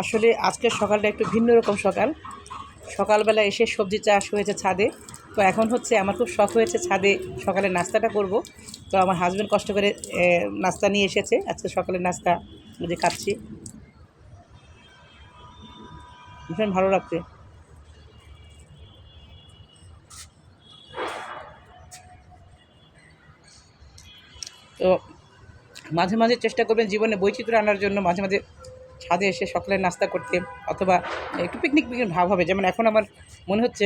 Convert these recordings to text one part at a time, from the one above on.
আসলে আজকের সকালটা একটু ভিন্ন রকম সকাল। সকালবেলা এসে সবজি চাষ হয়েছে ছাদে। তো এখন হচ্ছে আমার খুব শখ হয়েছে ছাদে সকালে নাস্তাটা করব। তো আমার হাজব্যান্ড কষ্ট করে নাস্তা নিয়ে এসেছে। আজকে সকালের নাস্তা যে খাচ্ছি। ভীষণ ভালো লাগছে। তো মাঝে মাঝে চেষ্টা করবেন জীবনে বৈচিত্র্য আনার জন্য, মাঝে মাঝে ছাদে এসে সকালের নাস্তা করতে অথবা একটু পিকনিক পিকনিক ভাব হবে। যেমন এখন আমার মনে হচ্ছে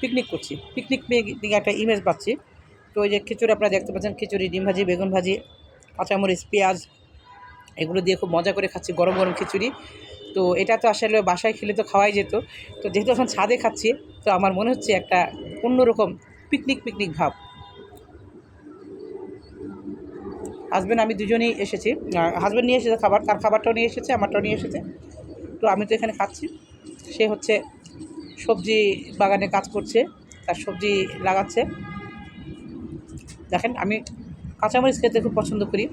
পিকনিক করছি। পিকনিক দিকে একটা ইমেজ পাচ্ছি। তো ওই যে খিচুড়ি আপনারা দেখতে পাচ্ছেন, খিচুড়ি, ডিম ভাজি, বেগুন ভাজি, কাঁচামরিচ, পেঁয়াজ, এগুলো দিয়ে খুব মজা করে খাচ্ছি, গরম গরম খিচুড়ি। তো এটা তো আসলে বাসায় খেলে তো খাওয়াই যেত। তো যেহেতু এখন ছাদে খাচ্ছি, তো আমার মনে হচ্ছে একটা অন্যরকম পিকনিক পিকনিক ভাব। হাজব্যান্ড আমি দুজনেই এসেছি। হাজব্যান্ড নিয়ে এসেছে খাবার, তার খাবারটাও নিয়ে এসেছে, আমারটাও নিয়ে এসেছে। তো আমি তো এখানে খাচ্ছি। সে হচ্ছে সবজি বাগানে কাজ করছে, তার সবজি লাগাচ্ছে। দেখেন, আমি কাঁচামরিচ খেতে খুব পছন্দ করি।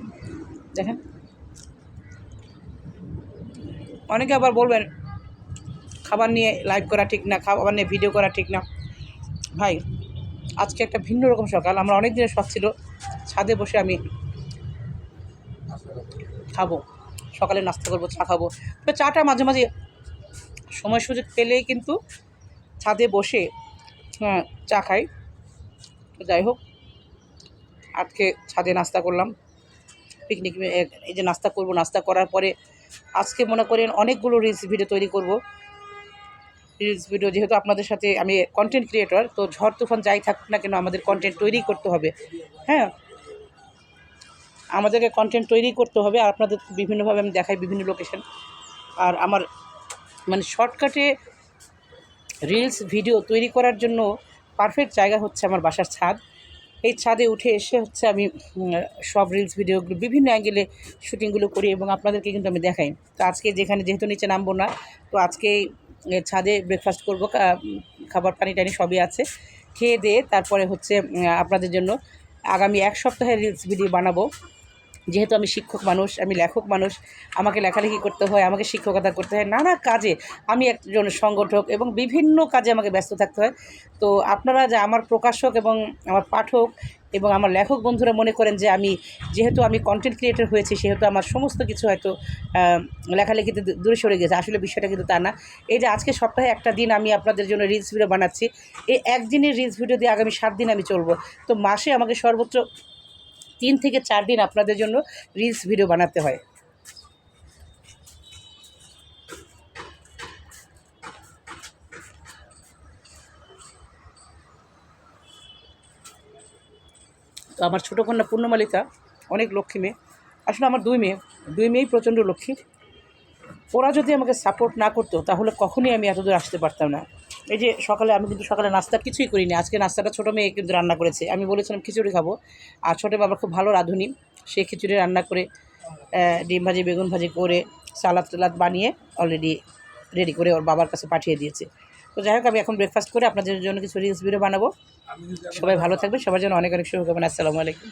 দেখেন। অনেকে আবার বলবেন, খাবার নিয়ে লাইভ করা ঠিক না, খাবার নিয়ে ভিডিও করা ঠিক না। ভাই, আজকে একটা ভিন্ন রকম সকাল আমার অনেক দিনের শখ ছিল, ছাদে বসে আমি খাব। সকালে নাস্তা করব চা খাব। তবে চাটা মাঝে মাঝে সময় সুযোগ পেলেই কিন্তু ছাদে বসে হ্যাঁ, চা খাই। তো যাই হোক আজকে ছাদে নাস্তা করলাম। পিকনিক এই যে নাস্তা করব নাস্তা করার পরে আজকে মনে করেন অনেকগুলো রিলস ভিডিও তৈরি করব। রিলস ভিডিও যেহেতু আপনাদের সাথে আমি কন্টেন্ট ক্রিয়েটর তো ঝড় তুফান যাই থাকুক না কেন আমাদের কন্টেন্ট তৈরি করতে হবে। হ্যাঁ আমাদেরকে কন্টেন্ট তৈরি করতে হবে আর আপনাদের বিভিন্নভাবে আমি দেখাই বিভিন্ন লোকেশন আর আমার মানে শর্টকাটে রিলস ভিডিও তৈরি করার জন্য পারফেক্ট জায়গা হচ্ছে আমার বাসার ছাদ। এই ছাদে উঠে এসে হচ্ছে আমি সব রিলস ভিডিওগুলো বিভিন্ন অ্যাঙ্গেলে শুটিংগুলো করি এবং আপনাদেরকে কিন্তু আমি দেখাই। তো আজকে যেখানে যেহেতু নিচে নামবো না, তো আজকে ছাদে ব্রেকফাস্ট করব খাবার, পানি টানি সবই আছে। খেয়ে দিয়ে তারপরে হচ্ছে আপনাদের জন্য আগামী এক সপ্তাহের রিলস ভিডিও বানাবো। যেহেতু আমি শিক্ষক মানুষ, আমি লেখক মানুষ, আমাকে লেখালেখি করতে হয়, আমাকে শিক্ষকতা করতে হয়, নানা কাজে আমি একজন সংগঠক এবং বিভিন্ন কাজে আমাকে ব্যস্ত থাকতে হয়। তো আপনারা যে আমার প্রকাশক এবং আমার পাঠক এবং আমার লেখক বন্ধুরা মনে করেন যে আমি যেহেতু আমি কন্টেন্ট ক্রিয়েটর হয়েছি, সেহেতু আমার সমস্ত কিছু হয়তো লেখালেখিতে দূরে সরে গেছে। আসলে বিষয়টা কিন্তু তা না। এই যে আজকে সপ্তাহে একটা দিন আমি আপনাদের জন্য রিলস ভিডিও বানাচ্ছি। এই একদিনের রিলস ভিডিও দিয়ে আগামী সাত দিন আমি চলবো। তো মাসে আমাকে সর্বোচ্চ তিন থেকে চার দিন আপনাদের জন্য রিলস ভিডিও বানাতে হয়। তো আমার ছোটো কন্যা পূর্ণমালিকা, অনেক লক্ষ্মী মেয়ে। আসলে আমার দুই মেয়ে, দুই মেয়েই প্রচণ্ড লক্ষ্মী ওরা যদি আমাকে সাপোর্ট না করতো, তাহলে কখনই আমি এতদূর আসতে পারতাম না। এই যে সকালে, আমি কিন্তু সকালে নাস্তা কিছুই করিনি। আজকে নাস্তাটা ছোটো মেয়ে কিন্তু রান্না করেছে। আমি বলেছিলাম খিচুড়ি খাব। আর ছোটো বাবা খুব ভালো রাঁধুনি। সে খিচুড়ি রান্না করে ডিম ভাজি, বেগুন ভাজি করে, সালাদ টালাদ বানিয়ে অলরেডি রেডি করে ওর বাবার কাছে পাঠিয়ে দিয়েছে। তো যাই হোক, আমি এখন ব্রেকফাস্ট করে আপনাদের জন্য কিছু রিলস ভিডিও বানাবো। সবাই ভালো থাকবে সবার জন্য অনেক অনেক শুভকামনা। আসসালামু আলাইকুম।